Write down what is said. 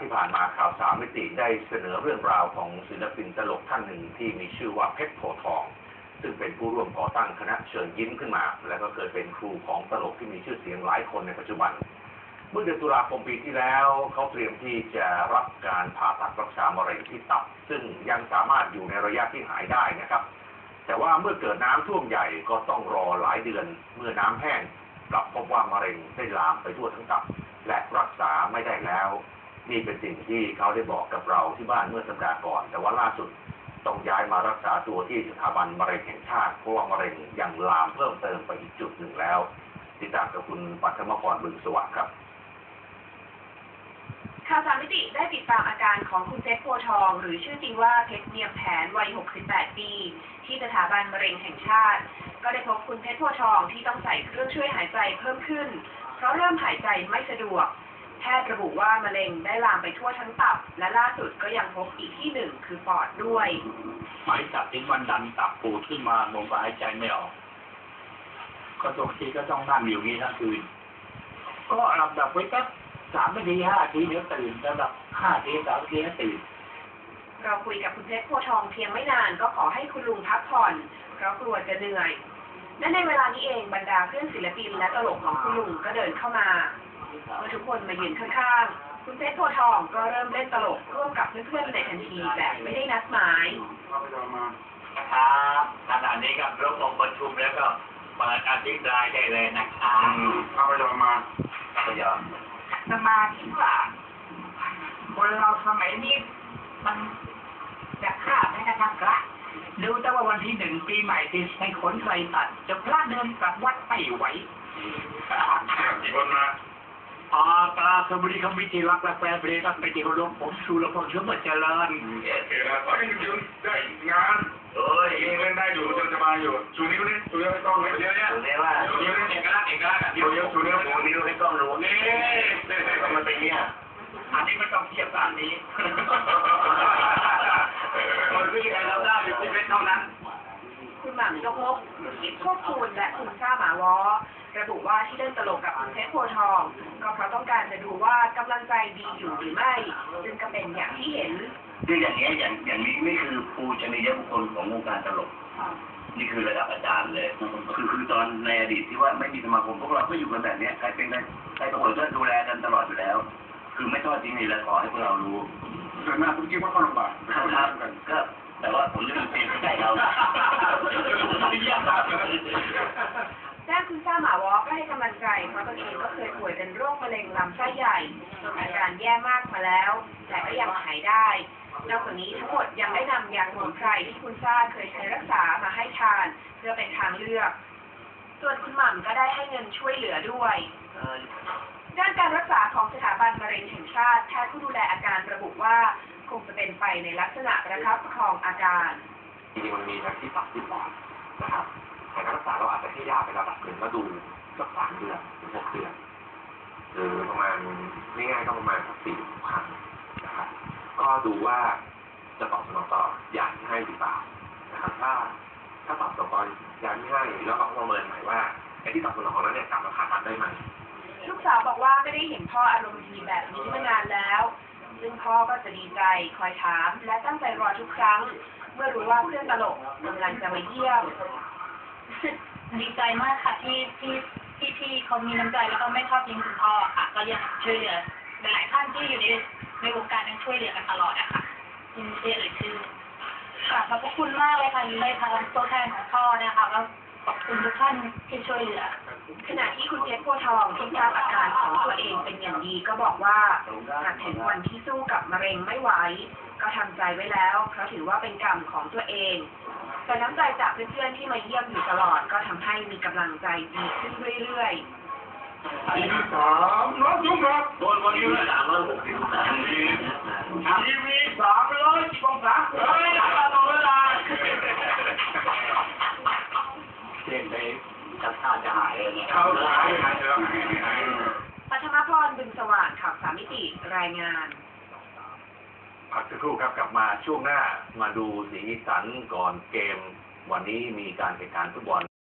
ที่ผ่านมาข่าวสามมิติได้เสนอเรื่องราวของศิลปินตลกท่านหนึ่งที่มีชื่อว่าเพชรโพทอง ซึ่งเป็นผู้ร่วมก่อตั้งคณะเชิญยิ้มขึ้นมา และก็เคยเป็นครูของตลกที่มีชื่อเสียงหลายคนในปัจจุบัน เมื่อเดือนตุลาคมปีที่แล้วเขาเตรียมที่จะรับการผ่าตัดรักษามะเร็งที่ตับ ซึ่งยังสามารถอยู่ในระยะที่หายได้นะครับ แต่ว่าเมื่อเกิดน้ำท่วมใหญ่ก็ต้องรอหลายเดือน เมื่อน้ำแห้งกลับพบว่ามะเร็งได้ลามไปทั่วทั้งตับ และรักษาไม่ได้แล้ว นี่เป็นสิ่งที่เขาได้บอกกับเราที่บ้านเมื่อสัปดาห์ก่อน แต่ว่าล่าสุดต้องย้ายมารักษาตัวที่สถาบันมะเร็งแห่งชาติเพราะว่ามะเร็งยังลามเพิ่มเติมไปอีกจุดหนึ่งแล้ว ติดตามกับคุณปัทมพรบึงสวัสดิ์ครับข่าวสามมิติได้ติดตามอาการของคุณเพชรโพทอง หรือชื่อจริงว่าเพชรเนียมแผนวัย 68 ปี ที่สถาบันมะเร็งแห่งชาติ ก็ได้พบคุณเพชรโพทองที่ต้องใส่เครื่องช่วยหายใจเพิ่มขึ้น เพราะเริ่มหายใจไม่สะดวก แพทย์ระบุว่ามะเร็งได้ลามไปทั่วทั้งตับ และล่าสุดก็ยังพบอีกที่หนึ่งคือปอดด้วย หมายจับถึงวันดันตับปูดขึ้นมาผมก็หายใจไม่ออก ก็ตรงทีก็ต้องนั่งอยู่อย่างนี้ทั้งคืน ก็หลับดับไว้แป๊บสามนาทีห้านาทีเดี๋ยวตื่นแล้วดับห้านาทีสามนาทีแล้วตื่นเราคุยกับคุณเพชรโพธิ์ทองเพียงไม่นานก็ขอให้คุณลุงพักผ่อนเพราะกลัวจะเหนื่อยและในเวลานี้เองบรรดาเพื่อนศิลปินและตลกของคุณลุงก็เดินเข้ามา เมื่อทุกคนมายืนข้างๆ คุณเพชรโพธิ์ทองก็เริ่มเล่นตลกร่วมกับเพื่อนๆในทันทีแบบไม่ได้นัดหมายครับขณะนี้ครับรบองประชุมแล้วก็เปิดอภิปรายได้เลยนะครับข้าพเจ้ามาพยอมสมาธิว่าคนเราสมัยนี้มันจะฆ่าไหมนะครับพระดูแต่ว่าวันที่หนึ่งปีใหม่ที่ให้ขนใส่ตัด จะพระเดินกลับวัดไม่ไหวกี่คนมา อ่ากราบสวัสดีครับวิจิรักษ์และแฟนเพลงครับเป็นที่เคารพผมชูรพงษ์เชื้อเมื่อเจริญโอเคแล้วตอนนี้ยืนได้งานเอ้ยยังเล่นได้อยู่จนจะมาอยู่ชูนิ้วนี่ชูนิ้วให้กล้องเลยเดี๋ยวเนี้ยเรียกว่าชูนิ้วนี่เอกลักษณ์เอกลักษณ์อะชูนิ้วชูนิ้วผมมีดูให้กล้องรู้นี่ทำไมเป็นเงี้ยอันนี้ไม่ต้องเทียบกับอันนี้มันคือไงเราได้อยู่ที่เพชรเท่านั้นคุณหม่ำยกมกคุณคิดควบคูณและคุณซ่าหมาวอ ระบุว่าที่เล่นตลกกับคุณเพชรโพธิ์ทอง ก็เพราะต้องการจะดูว่ากำลังใจดีอยู่หรือไม่ซึ่งก็เป็นอย่างที่เห็น คืออย่างเงี้ยอย่างอย่างนี้นี่คือปูชนียบุคคลของวงการตลก นี่คือระดับอาจารย์เลย คือคือตอนในอดีตที่ว่าไม่มีสมาคมพวกเราก็อยู่กันแบบเนี้ยใครเป็นใครใครป่วยก็ดูแลกันตลอดอยู่แล้ว คือไม่ทอดทิ้งเลยและขอให้พวกเรารู้ส่วนมากคุณคิดว่าเขาลำบากครับก็แต่ว่าผมจะเป็นเพียงใกล้เรา ด้านคุณซ่าหมาวอก็ให้กำลังใจเพราะตนเองก็เคยป่วยเป็นโรคมะเร็งลำไส้ใหญ่อาการแย่มากมาแล้ว แต่ก็ยังหายได้นอกจากนี้ทั้งหมดยังได้นำยาสมุนไพรที่คุณซ่าเคยใช้รักษามาให้ทานเพื่อเป็นทางเลือก ส่วนคุณหม่ำก็ได้ให้เงินช่วยเหลือด้วยด้านการรักษาของสถาบันมะเร็งแห่งชาติแพทย์ผู้ดูแลอาการระบุว่าคงจะเป็นไปในลักษณะประคับประคองอาการจริงมันมีทั้งที่ตับที่ปอด ประดับหนึ่งแล้วดูสักสามเดือนถึงหกเดือนหรือประมาณง่ายๆก็ประมาณสักสี่ครั้งนะครับ ก็ดูว่าจะตอบสนองต่อยาที่ให้หรือเปล่านะครับถ้าถ้าตอบสนองต่อยาที่ให้แล้วก็ประเมินใหม่ว่าไอ้ที่ตอบสนองนั้นเนี่ยกลับมาผ่าตัดได้ไหมลูกสาวบอกว่าไม่ได้เห็นพ่ออารมณ์ดีแบบนี้มานานแล้ว ซึ่งพ่อก็จะดีใจคอยถาม และตั้งใจรอทุกครั้ง เมื่อรู้ว่าเพื่อนตลกกำลังจะมาเยี่ยม ดีใจมากค่ะที่ที่ที่ที่เขามีน้ำใจแล้วก็ไม่ทอดทิ้งคุณพ่อค่ะ ก็ยังช่วยเหลือหลายท่านที่อยู่ในในวงการยังช่วยเหลือกันตลอดอะค่ะยินดีเอ่ยชื่อค่ะขอบพระคุณมากเลยค่ะในทางตัวแทนของพ่อนะคะก็ขอบคุณทุกท่านที่ช่วยเหลือขณะที่คุณเพชรโพทองที่ทราบอาการของตัวเองเป็นอย่างดีก็บอกว่าหากถึงวันที่สู้กับมะเร็งไม่ไหวก็ทำใจไว้แล้วเพราะถือว่าเป็นกรรมของตัวเอง แต่น้ำใจจากเพื่อนๆที่มาเยี่ยมอยู่ตลอดก็ทำให้มีกำลังใจดีขึ้นเรื่อยๆทีที่สามน้องจุ๊บครับโดนวันนี้สามร้อยหกสิบสามทีวีสามร้อยสิบองศาเฮ้ยตรงเวลาเช่นไปจัดท่าจะหายเลยนะเขาหายหายแล้วปัทมพรบึงสว่างข่าวสามมิติรายงาน พักสักครู่ครับกลับมาช่วงหน้ามาดูสีสันก่อนเกม วันนี้มีการแข่งขันฟุตบอล